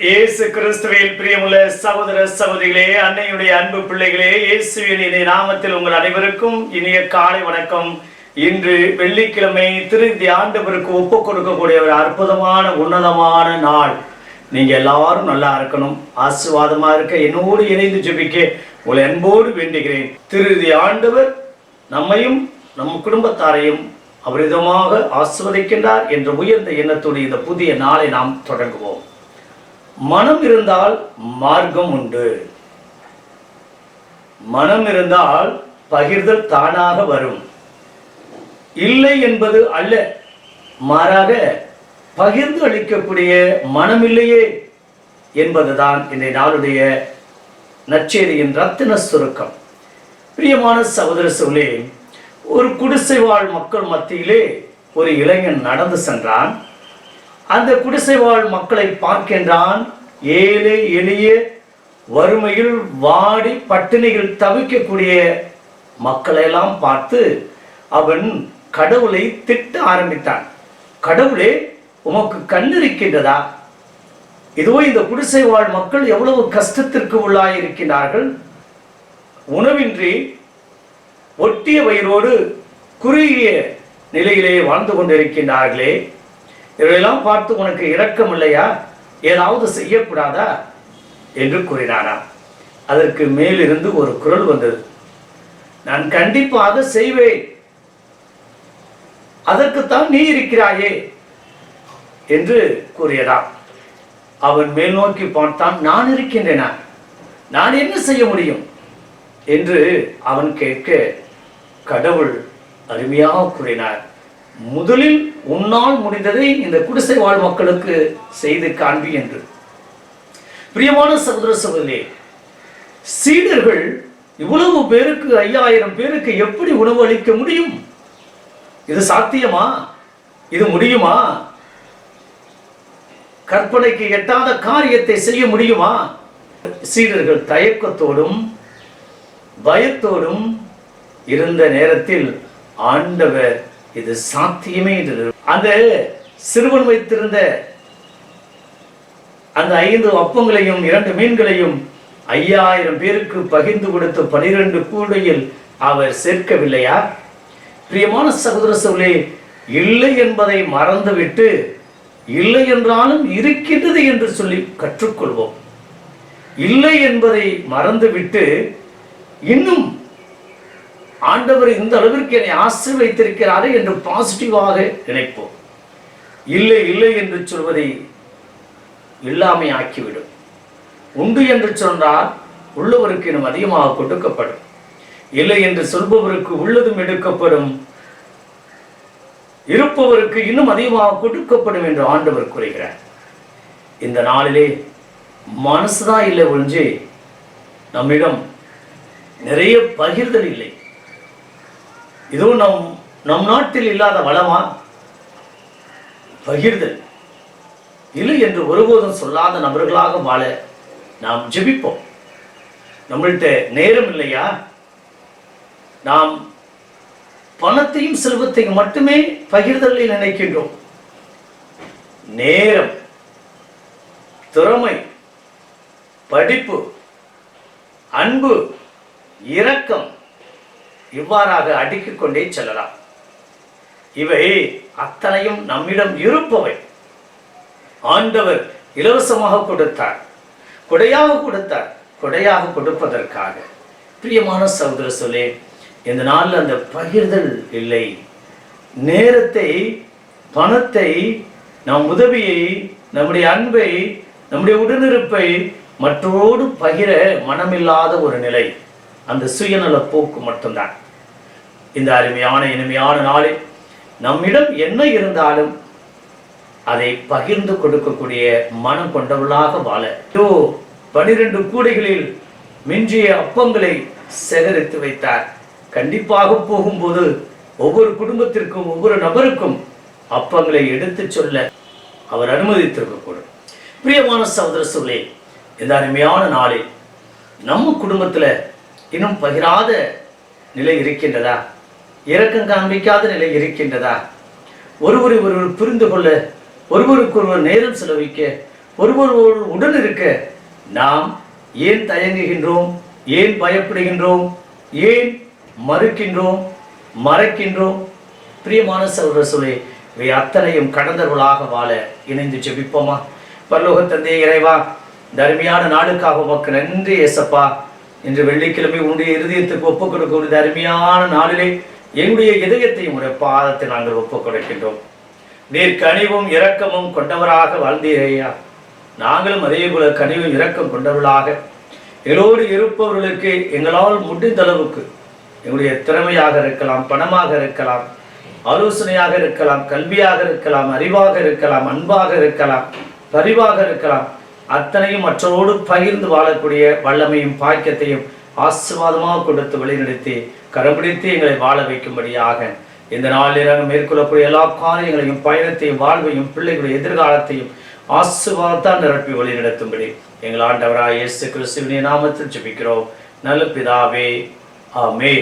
இயேசு கிறிஸ்துவில் பிரியமுள்ள சகோதர சகோதரிகளே அன்னையுடைய அன்பு பிள்ளைகளே இயேசுவின் இணைய நாமத்தில் உங்கள் அனைவருக்கும் இனிய காலை வணக்கம். இன்று வெள்ளிக்கிழமை திருந்தி ஆண்டவருக்கு ஒப்பு கொடுக்கக்கூடிய ஒரு அற்புதமான உன்னதமான நாள். நீங்க எல்லாரும் நல்லா இருக்கணும். ஆசீர்வாதமா இருக்க என்னோடு இணைந்து ஜெபிக்க உங்களை அன்போடு வேண்டுகிறேன். திருதி ஆண்டவர் நம்மையும் நம் குடும்பத்தாரையும் அபரிதமாக ஆசிர்வதிக்கின்றார் என்ற உயர்ந்த எண்ணத்தோடு இந்த புதிய நாளை நாம் தொடங்குவோம். மனம் இருந்தால் மார்க்கம் உண்டு. மனம் இருந்தால் பகிர்தல் தானாக வரும். இல்லை என்பது அல்ல மாறாக பகிர்ந்து அளிக்கக்கூடிய மனமில்லையே என்பதுதான் இன்றைய நாளுடைய நச்சேரியின் ரத்தின சுருக்கம். பிரியமான சகோதர சோழே ஒரு குடிசை வாழ் மக்கள் மத்தியிலே ஒரு இளைஞன் நடந்து சென்றான். அந்த குடிசை வாழ் மக்களை பார்க்கின்றான். ஏழை எளிய வறுமையில் வாடி பட்டினியில் தவிக்கக்கூடிய மக்களையெல்லாம் பார்த்து அவன் கடவுளை திட்ட ஆரம்பித்தான். கடவுளே உமக்கு கண் இருக்கின்றதா இதோ இந்த குடிசை வாழ் மக்கள் எவ்வளவு கஷ்டத்திற்கு உள்ளாயிருக்கிறார்கள் உணவின்றி ஒட்டிய வயிறோடு குறுகிய நிலையிலே வாழ்ந்து கொண்டிருக்கின்றார்களே. இவையெல்லாம் பார்த்து உனக்கு இரக்கம் இல்லையா? ஏதாவது செய்யக்கூடாதா? என்று கூறினாராம் அதற்கு மேலிருந்து ஒரு குரல் வந்தது. நான் கண்டிப்பாக செய்வேன். அதற்குத்தான் நீ இருக்கிறாயே என்று கூறியதாம் அவன் மேல் நோக்கி பார்த்தான் நான் இருக்கின்றேனா? நான் என்ன செய்ய முடியும்? என்று அவன் கேட்க கடவுள் அருமையாக கூறினார். முதலில் உன்னால் முடிந்ததை இந்த குடிசை வாழ் மக்களுக்கு செய்து காண்பி என்று. பிரியமான சகோதர சகோதரி சீடர்கள் இவ்வளவு பேருக்கு ஐயாயிரம் பேருக்கு எப்படி உணவு அளிக்க முடியும்? இது சாத்தியமா? இது முடியுமா? கற்பனைக்கு எட்டாத காரியத்தை செய்ய முடியுமா? சீடர்கள் தயக்கத்தோடும் பயத்தோடும் இருந்த நேரத்தில் ஆண்டவர் இது சாத்தியமே என்று அந்த சிறுவன் வைத்திருந்த அந்த ஐந்து அப்பங்களையும் இரண்டு மீன்களையும் ஐயாயிரம் பேருக்கு பகிர்ந்து கொடுத்த பனிரெண்டு கூடையில் அவர் சேர்க்கவில்லையா? பிரியமான சகோதர சோழே இல்லை என்பதை மறந்துவிட்டு இல்லை என்றாலும் இருக்கின்றது என்று சொல்லி கற்றுக்கொள்வோம். இல்லை என்பதை மறந்துவிட்டு இன்னும் ஆண்டவர் இந்த அளவிற்கு என்னை ஆசீர்வைத்திருக்கிறாரே என்று பாசிட்டிவாக நினைப்போம். இல்லை இல்லை என்று சொல்வதை இல்லாமை ஆக்கிவிடும். உண்டு என்று சொன்னால் உள்ளவருக்கு இன்னும் அதிகமாக கொடுக்கப்படும். இல்லை என்று சொல்பவருக்கு உள்ளதும் எடுக்கப்படும். இருப்பவருக்கு இன்னும் அதிகமாக கொடுக்கப்படும் என்று ஆண்டவர் கூறுகிறார். இந்த நாளிலே மனசுதான் இல்லை ஒழிஞ்சு நம்மிடம் நிறைய பகிர்தல் இல்லை. இதுவும் நம் நம் நாட்டில் இல்லாத வளமா? பகிர்தல். இல்லை என்று ஒருபோதும் சொல்லாத நபர்களாக வாழ நாம் ஜெபிப்போம். நம்மள்கிட்ட நேரம் இல்லையா? நாம் பணத்தையும் செல்வத்தையும் மட்டுமே பகிர்தலில் நினைக்கின்றோம். நேரம் திறமை படிப்பு அன்பு இரக்கம் இவ்வாறாக அடுக்கிக் கொண்டே செல்லலாம். இவை அத்தனையும் நம்மிடம் இருப்பவை. ஆண்டவர் இலவசமாக கொடுத்தார். கொடையாக கொடுத்தார். கொடையாக கொடுப்பதற்காக. பிரியமான சகோதர சொல்லே இந்த நாளில் அந்த பகிர்தல் இல்லை. நேரத்தை பணத்தை நம் உதவியை நம்முடைய அன்பை நம்முடைய உடனிருப்பை மற்றோடு பகிர மனமில்லாத ஒரு நிலை. அந்த சுயநல போக்கு மட்டும்தான். இந்த அருமையான இனிமையான நாளில் நம்மிடம் என்ன இருந்தாலும் அதை பகிர்ந்து கொடுக்கக்கூடிய மனம் கொண்டவளாக வாழ. பனிரெண்டு கூடைகளில் மிஞ்சிய அப்பங்களை சேகரித்து வைத்தார். கண்டிப்பாக போகும்போது ஒவ்வொரு குடும்பத்திற்கும் ஒவ்வொரு நபருக்கும் அப்பங்களை எடுத்துச் சொல்ல அவர் அனுமதித்திருக்கக்கூடும். பிரியமான சகோதர சொல்லே இந்த அருமையான நாளில் நம்ம குடும்பத்தில் இன்னும் பகிராத நிலை இருக்கின்றதா? இறக்கம் காண்பிக்காத நிலை இருக்கின்றதா? ஒருவரை ஒருவர் புரிந்து கொள்ள ஒருவருக்கொருவர் நேரம் செலவிக்க ஒருவரோடு உடன் இருக்க நாம் ஏன் தயங்குகின்றோம்? ஏன் பயப்படுகின்றோம்? ஏன் மறுக்கின்றோம்? மறைக்கின்றோம்? பிரியமான சகோதர சொல்லி இவை அத்தனையும் கடந்தவர்களாக வாழ இணைந்து ஜெபிப்போமா? பரலோக தந்தை இறைவா தருமையான அருமையான நாளுக்காக உமக்கு நன்றி ஏசப்பா. இன்று வெள்ளிக்கிழமை உன்னுடைய இருதயத்துக்கு ஒப்புக் கொடுக்கக்கூடிய அருமையான நாளிலே எங்களுடைய இதயத்தையும் உடைய பாதத்தை நாங்கள் ஒப்புக் கொடுக்கின்றோம் நீர் கனிவும் இரக்கமும் கொண்டவராக வாழ்ந்தீரையா நாங்களும் அதே போல கனிவும் இரக்கம் கொண்டவர்களாக. எங்களோடு இருப்பவர்களுக்கு எங்களால் முடிந்த அளவுக்கு எங்களுடைய திறமையாக இருக்கலாம் பணமாக இருக்கலாம் ஆலோசனையாக இருக்கலாம் கல்வியாக இருக்கலாம் அறிவாக இருக்கலாம் அன்பாக இருக்கலாம் பரிவாக இருக்கலாம். அத்தனையும் மற்றவரோடு பகிர்ந்து வாழக்கூடிய வல்லமையும் பாக்கியத்தையும் ஆசீர்வாதமாக கொடுத்து வழிநடத்தி கரம்பிடித்து எங்களை வாழ வைக்கும்படியாக இந்த நாளில் நாங்கள் மேற்கொள்ளக்கூடிய எல்லா காரியங்களையும் பயணத்தையும் வாழ்வையும் பிள்ளைகளுடைய எதிர்காலத்தையும் ஆசிர்வாதத்தால் நிரப்பி வழி நடத்தும்படி எங்கள் ஆண்டவராக இயேசு கிறிஸ்துவின் நாமத்தில் ஜெபிக்கிறோம். நல்ல பிதாவே ஆமே